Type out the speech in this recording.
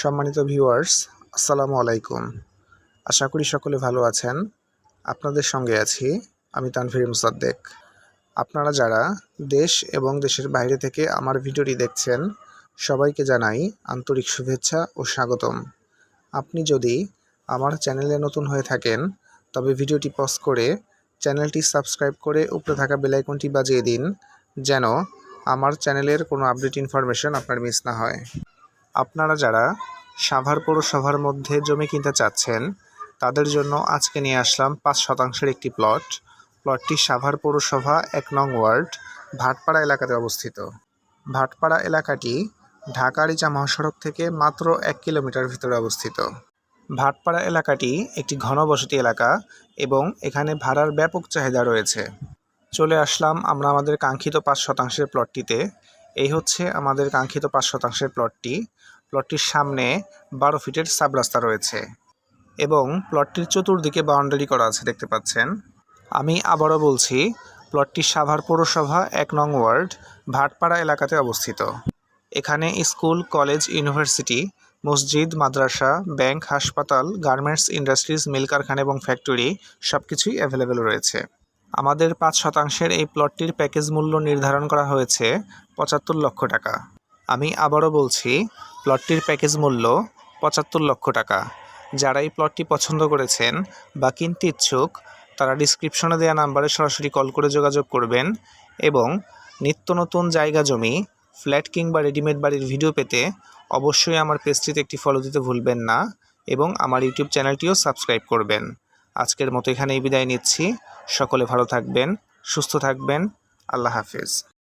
সম্মানিত ভিউয়ার্স, আসসালামু আলাইকুম। আশা করি সকলে ভালো আছেন। আপনাদের সঙ্গে আছি আমি তানভীর মুসাদ্দেক। আপনারা যারা দেশ এবং দেশের বাইরে থেকে আমার ভিডিওটি দেখছেন, সবাইকে জানাই আন্তরিক শুভেচ্ছা ও স্বাগতম। আপনি যদি আমার চ্যানেলে নতুন হয়ে থাকেন, তবে ভিডিওটি পজ করে চ্যানেলটি সাবস্ক্রাইব করে উপরে থাকা বেলাইকনটি বাজিয়ে দিন, যেন আমার চ্যানেলের কোনো আপডেট ইনফরমেশন আপনার মিস না হয়। আপনারা যারা সাভার পৌরসভার মধ্যে জমি কিনতে চাচ্ছেন, তাদের জন্য আজকে নিয়ে আসলাম পাঁচ শতাংশের একটি প্লট। প্লটটি সাভার পৌরসভা এক নং ওয়ার্ড, ভাটপাড়া এলাকাতে অবস্থিত। ভাটপাড়া এলাকাটি ঢাকা রিচা মহাসড়ক থেকে মাত্র এক কিলোমিটার ভিতরে অবস্থিত। ভাটপাড়া এলাকাটি একটি ঘনবসতি এলাকা এবং এখানে ভাড়ার ব্যাপক চাহিদা রয়েছে। চলে আসলাম আমরা আমাদের কাঙ্ক্ষিত পাঁচ শতাংশের প্লটটিতে। এই হচ্ছে আমাদের কাঙ্ক্ষিত পাঁচ শতাংশের প্লটটি প্লটটির সামনে বারো ফিটের সাব রাস্তা রয়েছে এবং প্লটটির চতুর্দিকে বাউন্ডারি করা আছে, দেখতে পাচ্ছেন। আমি আবারও বলছি প্লটটি সাভার পৌরসভা, এক নং ওয়ার্ড, ভাটপাড়া এলাকাতে অবস্থিত। এখানে স্কুল, কলেজ, ইউনিভার্সিটি, মসজিদ, মাদ্রাসা, ব্যাংক, হাসপাতাল, গার্মেন্টস, ইন্ডাস্ট্রিজ, মিল কারখানা এবং ফ্যাক্টরি সব কিছুই অ্যাভেলেবেল রয়েছে। আমাদের পাঁচ শতাংশের এই প্লটটির প্যাকেজ মূল্য নির্ধারণ করা হয়েছে পঁচাত্তর লক্ষ টাকা। আমি আবারও বলছি, প্লটটির প্যাকেজ মূল্য পঁচাত্তর লক্ষ টাকা। যারা এই প্লটটি পছন্দ করেছেন বা কিনতে ইচ্ছুক, তারা ডিসক্রিপশনে দেওয়া নাম্বারে সরাসরি কল করে যোগাযোগ করবেন এবং নিত্য নতুন জায়গা জমি, ফ্ল্যাট কিংবা রেডিমেড বাড়ির ভিডিও পেতে অবশ্যই আমার পেজটিতে একটি ফলো দিতে ভুলবেন না এবং আমার ইউটিউব চ্যানেলটিও সাবস্ক্রাইব করবেন। আজকের মতো এখানেই বিদায় নিচ্ছি। সকলে ভালো থাকবেন সুস্থ থাকবেন। আল্লাহ হাফিজ।